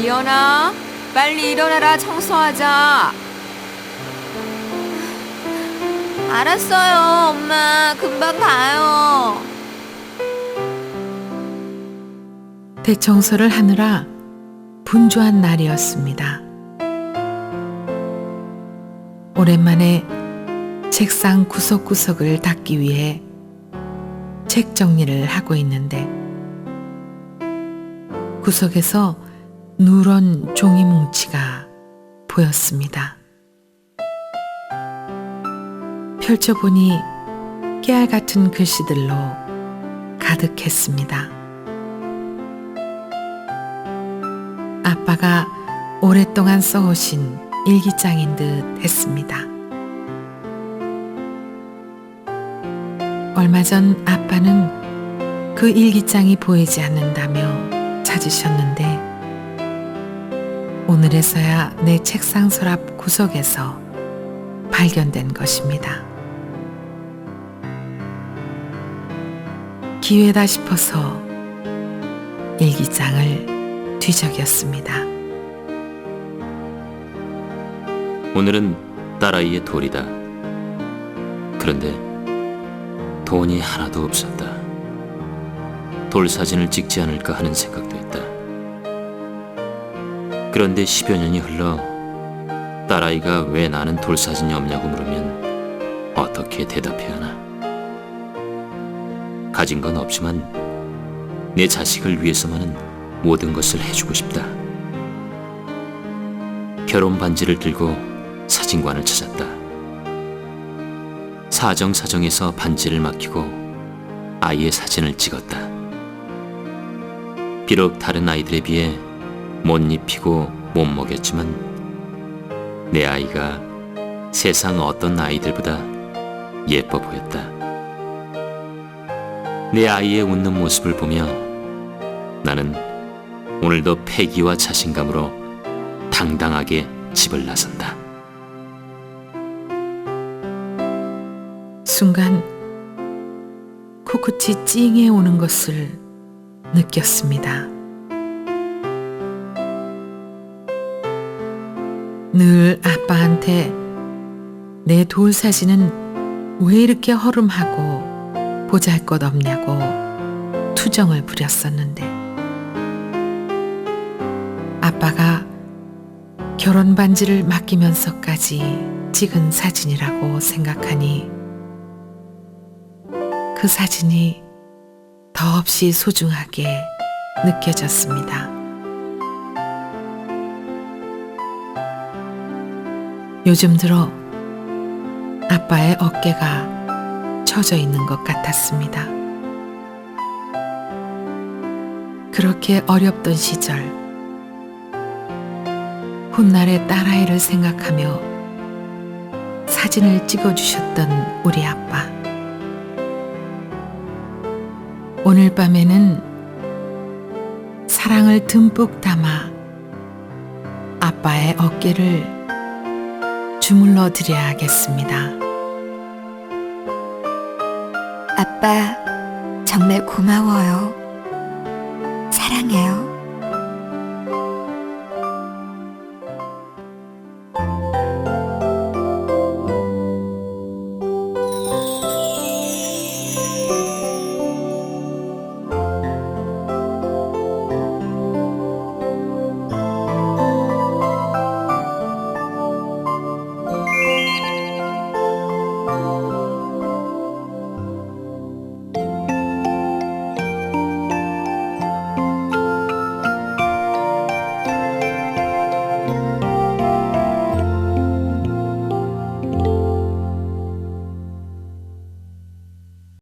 일어나. 빨리 일어나라. 청소하자. 알았어요, 엄마. 금방 가요. 대청소를 하느라 분주한 날이었습니다. 오랜만에 책상 구석구석을 닦기 위해 책 정리를 하고 있는데 구석에서 누런 종이 뭉치가 보였습니다. 펼쳐보니 깨알 같은 글씨들로 가득했습니다. 아빠가 오랫동안 써오신 일기장인 듯 했습니다. 얼마 전 아빠는 그 일기장이 보이지 않는다며 찾으셨는데 오늘에서야 내 책상 서랍 구석에서 발견된 것입니다. 기회다 싶어서 일기장을 뒤적였습니다. 오늘은 딸아이의 돌이다. 그런데 돈이 하나도 없었다. 돌 사진을 찍지 않을까 하는 생각도 했다. 그런데 10여 년이 흘러 딸아이가 왜 나는 돌 사진이 없냐고 물으면 어떻게 대답해야 하나. 가진 건 없지만 내 자식을 위해서만은 모든 것을 해주고 싶다. 결혼 반지를 들고 사진관을 찾았다. 사정사정해서 반지를 맡기고 아이의 사진을 찍었다. 비록 다른 아이들에 비해 못 입히고 못 먹였지만 내 아이가 세상 어떤 아이들보다 예뻐 보였다. 내 아이의 웃는 모습을 보며 나는 오늘도 패기와 자신감으로 당당하게 집을 나선다. 순간 코끝이 찡해 오는 것을 느꼈습니다. 늘 아빠한테 내 돌 사진은 왜 이렇게 허름하고 보잘 것 없냐고 투정을 부렸었는데 아빠가 결혼 반지를 맡기면서까지 찍은 사진이라고 생각하니 그 사진이 더없이 소중하게 느껴졌습니다. 요즘 들어 아빠의 어깨가 처져 있는 것 같았습니다. 그렇게 어렵던 시절, 훗날의 딸아이를 생각하며 사진을 찍어주셨던 우리 아빠. 오늘 밤에는 사랑을 듬뿍 담아 아빠의 어깨를 주물러 드려야겠습니다. 아빠, 정말 고마워요. 사랑해요.